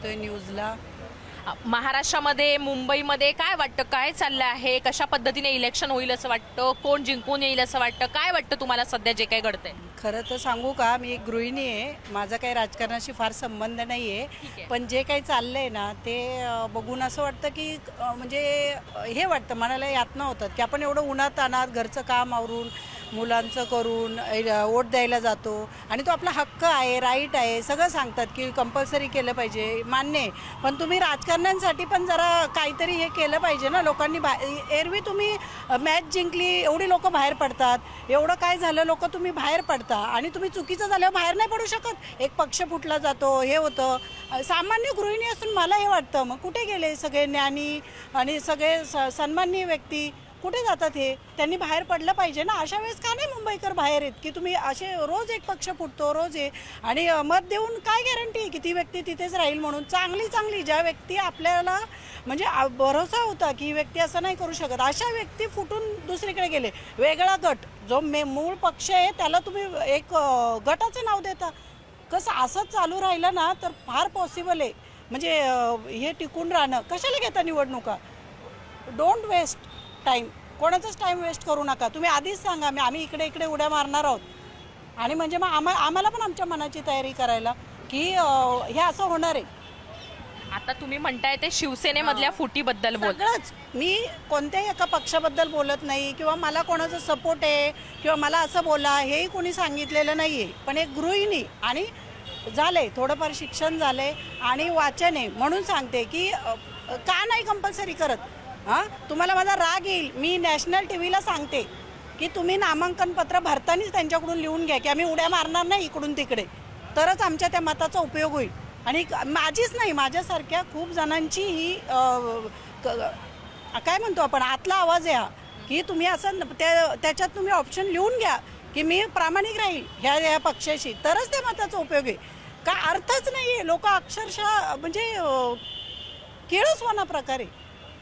बघतोय न्यूजला. महाराष्ट्रामध्ये मुंबईमध्ये काय वाटतं? काय चाललं आहे? कशा पद्धतीने इलेक्शन होईल असं वाटतं? कोण जिंकून येईल असं वाटतं? काय वाटतं तुम्हाला सध्या जे काही घडतंय? खरं तर सांगू का? मी एक गृहिणी आहे. माझा काही राजकारणाशी फार संबंध नाही आहे. पण जे काही चाललंय ना ते बघून असं वाटतं की म्हणजे हे वाटतं. मनाला यातना होतात. की आपण एवढं उन्हात आणत घरचं काम आवरून मुलांचं करून वोट द्यायला जातो. आणि तो आपला हक्क आहे राईट आहे सगळं सांगतात की कंपल्सरी केलं पाहिजे मान्य आहे. पण तुम्ही राजकारण्यांसाठी पण जरा काहीतरी हे केलं पाहिजे ना लोकांनी बा एरवी तुम्ही मॅच जिंकली एवढी लोक बाहेर पडतात. एवढं काय झालं लोक तुम्ही बाहेर पडता. आणि तुम्ही चुकीचं झाल्यावर बाहेर नाही पडू शकत. एक पक्ष फुटला जातो हे होतं. सामान्य गृहिणी असून मला हे वाटतं. मग कुठे गेले सगळे ज्ञानी आणि सगळे स सन्माननीय व्यक्ती? कुठे जातात हे? त्यांनी बाहेर पडलं पाहिजे ना? अशा वेळेस का नाही मुंबईकर बाहेर येत? की तुम्ही असे रोज एक पक्ष फुटतो रोज हे. आणि मत देऊन काय गॅरंटी की ती व्यक्ती तिथेच राहील म्हणून? चांगली चांगली. ज्या व्यक्ती आपल्याला म्हणजे आ- भरोसा होता की ही व्यक्ती असं नाही करू शकत अशा व्यक्ती फुटून दुसरीकडे गेले. वेगळा गट जो मे मूळ पक्ष आहे त्याला तुम्ही एक गटाचं नाव देता. कसं असंच चालू राहिलं ना तर फार पॉसिबल आहे. म्हणजे हे टिकून राहणं. कशाला घेता निवडणुका? डोंट वेस्ट टाईम कोणाचाच टाईम वेस्ट करू नका. तुम्ही आधीच सांगा मी आम्ही इकडे इकडे उड्या मारणार आहोत. आणि म्हणजे मग आम्हा आम्हाला पण आमच्या मनाची तयारी करायला की हे असं होणार आहे. आता तुम्ही म्हणताय ते शिवसेनेमधल्या फुटीबद्दल बोल. सगळंच. मी कोणत्याही एका पक्षाबद्दल बोलत नाही किंवा मला कोणाचा सपोर्ट आहे किंवा मला असं बोला हेही कोणी सांगितलेलं नाही आहे पण एक गृहिणी आणि झालंय थोडंफार शिक्षण झालंय आणि वाचन आहे म्हणून सांगते की का नाही कंपल्सरी करत? हां? तुम्हाला माझा राग येईल. मी नॅशनल टी व्हीला सांगते की तुम्ही नामांकन पत्र भरतानीच त्यांच्याकडून लिहून घ्या की आम्ही उड्या मारणार नाही इकडून तिकडे. तरच आमच्या त्या मताचा उपयोग होईल. आणि माझीच नाही माझ्यासारख्या खूप जणांची ही काय म्हणतो आपण आतला आवाज आहे हा की तुम्ही असं त्या त्याच्यात तुम्ही ऑप्शन लिहून घ्या की मी प्रामाणिक राहील ह्या ह्या पक्षाशी. तरच त्या मताचा उपयोग आहे. का अर्थच नाही आहे लोक अक्षरशः म्हणजे केळच केळसवाना प्रकारे.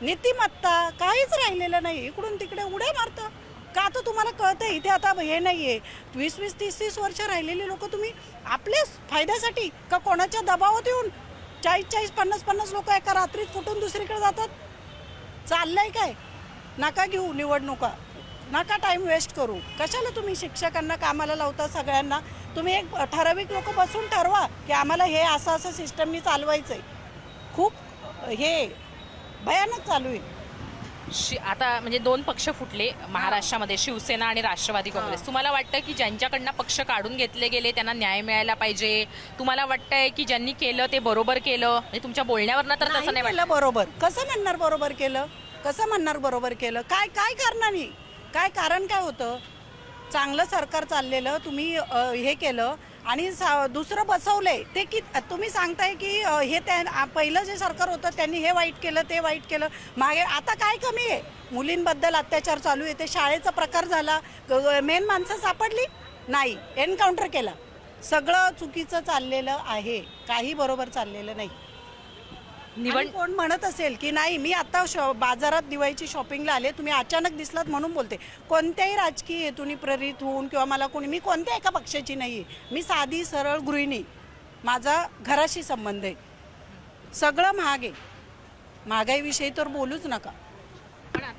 नीतिमत्ता काहीच राहिलेलं नाही. इकडून तिकडे उड्या मारतं. का आता तुम्हाला कळतं इथे आता हे नाही आहे वीस वीस तीस तीस वर्ष राहिलेली लोक तुम्ही आपल्याच फायद्यासाठी का कोणाच्या दबावात येऊन चाळीस चाळीस पन्नास पन्नास लोक एका रात्रीत फुटून दुसरीकडे जातात? चाललंय काय? नका घेऊ निवडणुका. नका टाईम वेस्ट करू. कशाला तुम्ही शिक्षकांना कामाला लावता सगळ्यांना? तुम्ही एक ठराविक लोक बसून ठरवा की आम्हाला हे असं असं सिस्टमनी चालवायचं आहे खूप हे भयानक चालू आहे. शि- आता म्हणजे दोन पक्ष फुटले महाराष्ट्रामध्ये शिवसेना आणि राष्ट्रवादी काँग्रेस. तुम्हाला वाटतं की ज्यांच्याकडनं पक्ष काढून घेतले गेले त्यांना न्याय मिळायला पाहिजे? तुम्हाला वाटतंय की ज्यांनी केलं ते बरोबर केलं? म्हणजे तुमच्या बोलण्यावरनं तर तसं नाही वाटत केलं बरोबर. कसं म्हणणार बरोबर केलं? कसं म्हणणार बरोबर केलं? काय काय कारणाने? काय कारण काय होतं? चांगलं सरकार चाललेलं तुम्ही अ, हे केलं आणि सा- दुसरं बसवलंय ते की तुम्ही सांगताय की हे त्या पहिलं जे सरकार होतं त्यांनी हे वाईट केलं ते वाईट केलं. मागे आता काय कमी आहे? मुलींबद्दल अत्याचार चालू आहे ते शाळेचा प्रकार झाला. मेन माणसं सापडली? नाही. एन्काउंटर केला. सगळं चुकीचं चाललेलं आहे. काही बरोबर चाललेलं नाही. निवड कोण म्हणत असेल की नाही मी आता शॉ बाजारात दिवाळीची शॉपिंगला आले तुम्ही अचानक दिसलात म्हणून बोलते. कोणत्याही राजकीय हेतून प्रेरित होऊन किंवा मला कोणी मी कोणत्या एका पक्षाची नाही आहे मी साधी सरळ गृहिणी. माझा घराशी संबंध आहे. सगळं महाग आहे. महागाईविषयी तर बोलूच नका.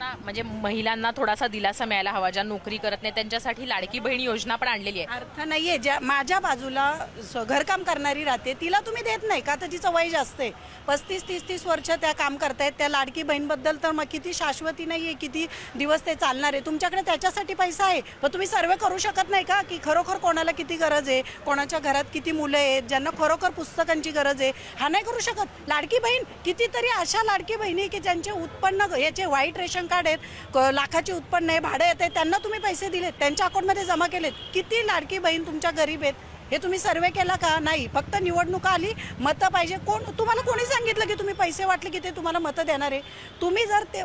आता म्हणजे महिलांना थोडासा दिलासा मिळायला हवा ज्या नोकरी करत नाही त्यांच्यासाठी लाडकी बहीण योजना पण आणलेली आहे. अर्थ नाहीये. ज्या माझ्या बाजूला स- घरकाम करणारी राहते तिला तुम्ही देत नाही का? तर तिचं वय जास्त आहे. पस्तीस तीस तीस वर्ष त्या काम करतायत त्या लाडकी बहीणबद्दल तर मग किती शाश्वती नाहीये किती दिवस ते चालणार आहे. तुमच्याकडे त्याच्यासाठी पैसा आहे. मग तुम्ही सर्वे करू शकत नाही का? की खरोखर कोणाला किती गरज आहे? कोणाच्या घरात किती मुलं आहेत? ज्यांना खरोखर पुस्तकांची गरज आहे? हा नाही करू शकत. लाडकी बहीण कितीतरी अशा लाडकी बहिणी की ज्यांचे उत्पन्न याचे व्हाईट रेशन कार्ड आहेत क- उत्पन्न आहे भाडे येते त्यांना तुम्ही पैसे दिलेत त्यांच्या अकाउंटमध्ये जमा केलेत. किती लाडकी बहीण तुमच्या गरीब आहेत? हे तुम्ही सर्वे केला का? नाही. फक्त निवडणुका आली मतं पाहिजे. कोण तुम्हाला कोणी सांगितलं की तुम्ही पैसे वाटले की ते तुम्हाला मतं देणार आहे? तुम्ही जर ते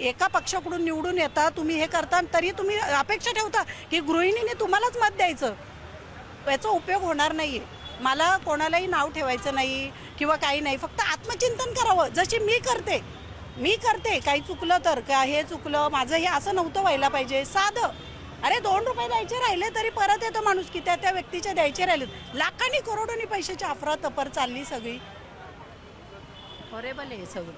एका पक्षाकडून निवडून येता तुम्ही हे करता तरी तुम्ही अपेक्षा ठेवता की गृहिणीने तुम्हालाच मत द्यायचं. याचा उपयोग होणार नाहीये. मला कोणालाही नाव ठेवायचं नाही किंवा काही नाही. फक्त आत्मचिंतन करावं. जशी मी करते मी करते काही चुकलं तर का हे चुकलं माझं हे असं नव्हतं व्हायला पाहिजे. साधं. अरे दोन रुपये द्यायचे राहिले तरी परत येतो माणूस की त्या त्या व्यक्तीचे द्यायचे राहिले लाखांनी करोडोनी पैशाची अफरातफर चालली सगळी. हॉरेबल आहे सगळं.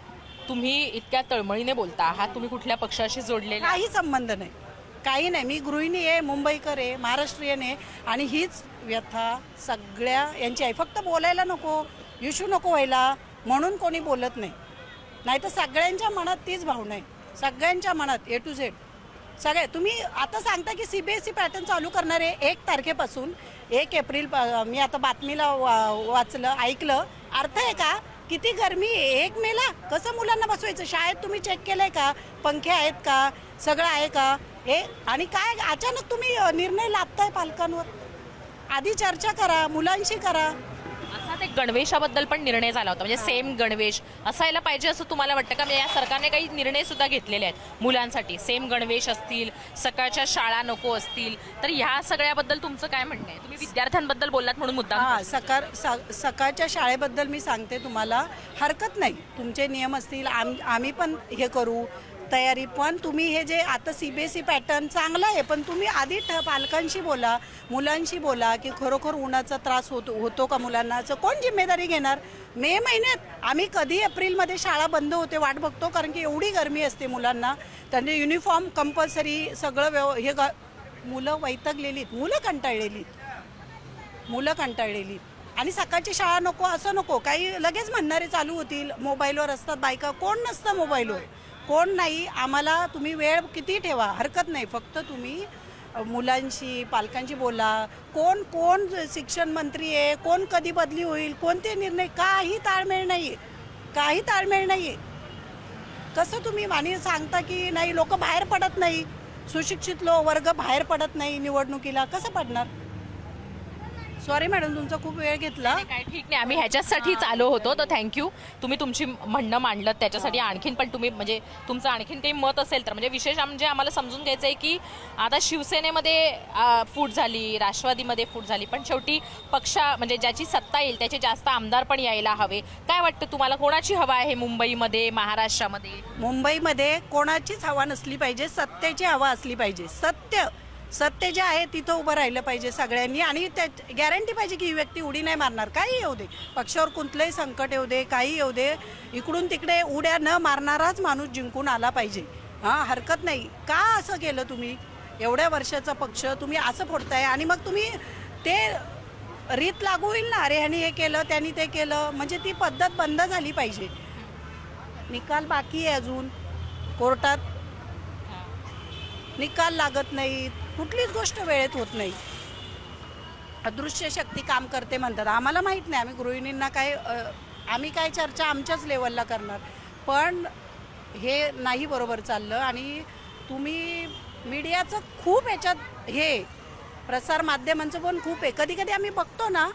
तुम्ही इतक्या तळमळीने बोलता आहात तुम्ही कुठल्या पक्षाशी जोडलेले? काही संबंध नाही. काही नाही. मी गृहिणी आहे मुंबईकर आहे महाराष्ट्रीयन आहे आणि हीच व्यथा सगळ्या यांची आहे. फक्त बोलायला नको इशू नको व्हायला म्हणून कोणी बोलत नाही. नाही तर सगळ्यांच्या मनात तीच भावना आहे. सगळ्यांच्या मनात ए टू झेड सगळे तुम्ही आता सांगता की C B S E pattern चालू करणार आहे एक तारखेपासून. एक एप्रिल प- मी आता बातमीला वा- वाचलं ऐकलं. अर्थ आहे का? किती गरमी एक मेला कसं मुलांना बसवायचं? शाळेत तुम्ही चेक केलंय का? पंखे आहेत का? सगळं आहे का? हे आणि काय अचानक तुम्ही निर्णय लादताय पालकांवर? आधी चर्चा करा मुलांशी करा. एक गणवेशाबद्दल पण निर्णय झाला होता. म्हणजे सेम गणवेश असायला पाहिजे असं तुम्हाला वाटतं का? म्हणजे या सरकारने काही निर्णय सुद्धा घेतलेले आहेत मुलांसाठी. सेम गणवेश असतील सकाळच्या शाळा नको असतील तर ह्या सगळ्याबद्दल तुमचं काय म्हणणं आहे? तुम्ही विद्यार्थ्यांबद्दल बोललात म्हणून मुद्दा हा सकाळ स- सकाळच्या शाळेबद्दल मी सांगते तुम्हाला हरकत नाही. तुमचे नियम असतील आम आम्ही पण हे करू. तयारी. पण तुम्ही हे जे आता C B S E pattern चांगलं आहे पण तुम्ही आधी ठ पालकांशी बोला मुलांशी बोला की खरोखर उन्हाचा त्रास होतो होतो का मुलांना? असं कोण जिम्मेदारी घेणार? मे महिन्यात आम्ही कधी एप्रिलमध्ये शाळा बंद होते वाट बघतो कारण की एवढी गरमी असते मुलांना. त्यांचे युनिफॉर्म कंपल्सरी सगळं व्यव हे ग मुलं वैतगलेलीत मुलं कंटाळलेलीत. मुलं कंटाळलेली आणि सकाळची शाळा नको असं नको. काही लगेच म्हणणारे चालू होतील. मोबाईलवर असतात बायका. कोण नसतं मोबाईलवर? कोण नाही आम्हाला तुम्ही वेळ किती ठेवा हरकत नाही. फक्त तुम्ही मुलांशी पालकांशी बोला. कोण कोण शिक्षण मंत्री आहे कोण कधी बदली होईल कोणते निर्णय काही ताळमेळ नाही. काही ताळमेळ नाही. कसं तुम्ही आणि सांगता की नाही लोक बाहेर पडत नाही. सुशिक्षित लो वर्ग बाहेर पडत नाही निवडणुकीला. कसं पडणार? सॉरी मॅडम तुमचा खूप वेळ घेतला. काय ठीक नाही. आम्ही ह्याच्यासाठीच आलो होतो. तर थँक्यू तुम्ही तुमची म्हणणं मांडलं त्याच्यासाठी आणखीन पण तुम्ही म्हणजे तुमचं आणखीन काही मत असेल तर म्हणजे विशेष म्हणजे आम्हाला समजून घ्यायचं आहे की आता शिवसेनेमध्ये फूट झाली राष्ट्रवादीमध्ये फूट झाली पण शेवटी पक्षा म्हणजे ज्याची सत्ता येईल त्याचे जास्त आमदार पण यायला हवे. काय वाटतं तुम्हाला? कोणाची हवा आहे मुंबईमध्ये महाराष्ट्रामध्ये? मुंबईमध्ये कोणाचीच हवा नसली पाहिजे सत्याची हवा असली पाहिजे. सत्य सत्य जे आहे तिथं उभं राहिलं पाहिजे सगळ्यांनी. आणि त्या गॅरंटी पाहिजे की ही व्यक्ती उडी नाही मारणार. काही येऊ दे. पक्षावर कुठलंही संकट येऊ दे काही येऊ दे. इकडून तिकडे उड्या न मारणाराच माणूस जिंकून आला पाहिजे. हां हरकत नाही. का असं केलं तुम्ही? एवढ्या वर्षाचा पक्ष तुम्ही असं फोडताय. आणि मग तुम्ही ते रीत लागू होईल ना? अरे ह्यानी हे केलं त्यांनी ते केलं. म्हणजे ती पद्धत बंद झाली पाहिजे. निकाल बाकी आहे अजून. कोर्टात निकाल लागत नाही कुठलीच गोष्ट वेळेत होत नाही. अदृश्य शक्ती काम करते म्हणतात. आम्हाला माहीत नाही. आम्ही गृहिणींना काय आम्ही काय चर्चा आमच्याच लेवलला करणार. पण हे नाही बरोबर चाललं आणि तुम्ही मीडियाचं खूप याच्यात हे प्रसार माध्यमांचं पण खूप आहे. कधी कधी आम्ही बघतो ना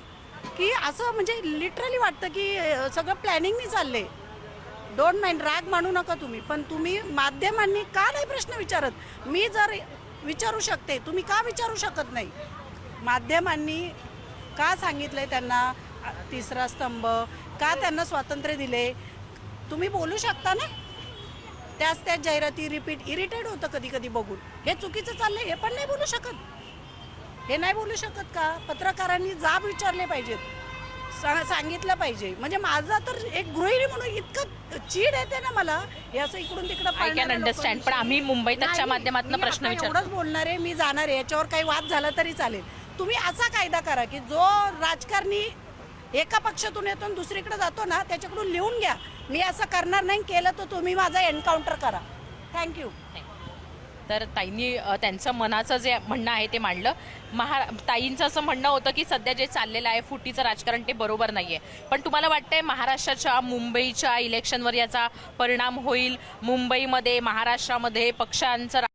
की असं म्हणजे लिटरली वाटतं की सगळं प्लॅनिंगनी आहे डोंट माइंड राग मानू नका तुम्ही. पण तुम्ही माध्यमांनी का नाही प्रश्न विचारत? मी जर विचारू शकते तुम्ही का विचारू शकत नाही? माध्यमांनी का सांगितलंय त्यांना तिसरा स्तंभ? का त्यांना स्वातंत्र्य दिले? तुम्ही बोलू शकता ना? त्याच त्याच जाहिराती रिपीट इरिटेड होतं कधी कधी बघून. हे चुकीचं चाललंय हे पण नाही बोलू शकत. हे नाही बोलू शकत का? पत्रकारांनी जाब विचारले पाहिजेत. सा- सांगितलं पाहिजे. म्हणजे माझा तर एक गृहिणी म्हणून इतकं चीड येते ना मला हे असं इकडून तिकडं आय कॅन अंडरस्टँड पण आम्ही मुंबई तकच्या नाही, माध्यमातून मी प्रश्न आता विचारतो एवढंच बोलणार आहे मी जाणार आहे याच्यावर काही वाद झाला तरी चालेल. तुम्ही असा कायदा करा की जो राजकारणी एका पक्षातून येतो आणि दुसरीकडे जातो ना त्याच्याकडून लिहून घ्या. मी असं करणार नाही केलं तर तुम्ही माझा एन्काउंटर करा. थँक्यू तर ताईंनी त्यांचं मनाचं जे म्हणणं आहे ते मांडलं. महा ताईंचं असं म्हणणं होतं की सध्या जे चाललेलं आहे फुटीचं राजकारण ते बरोबर नाहीये. पण तुम्हाला वाटतंय महाराष्ट्राच्या मुंबईच्या इलेक्शनवर याचा परिणाम होईल? मुंबईमध्ये महाराष्ट्रामध्ये पक्षांचं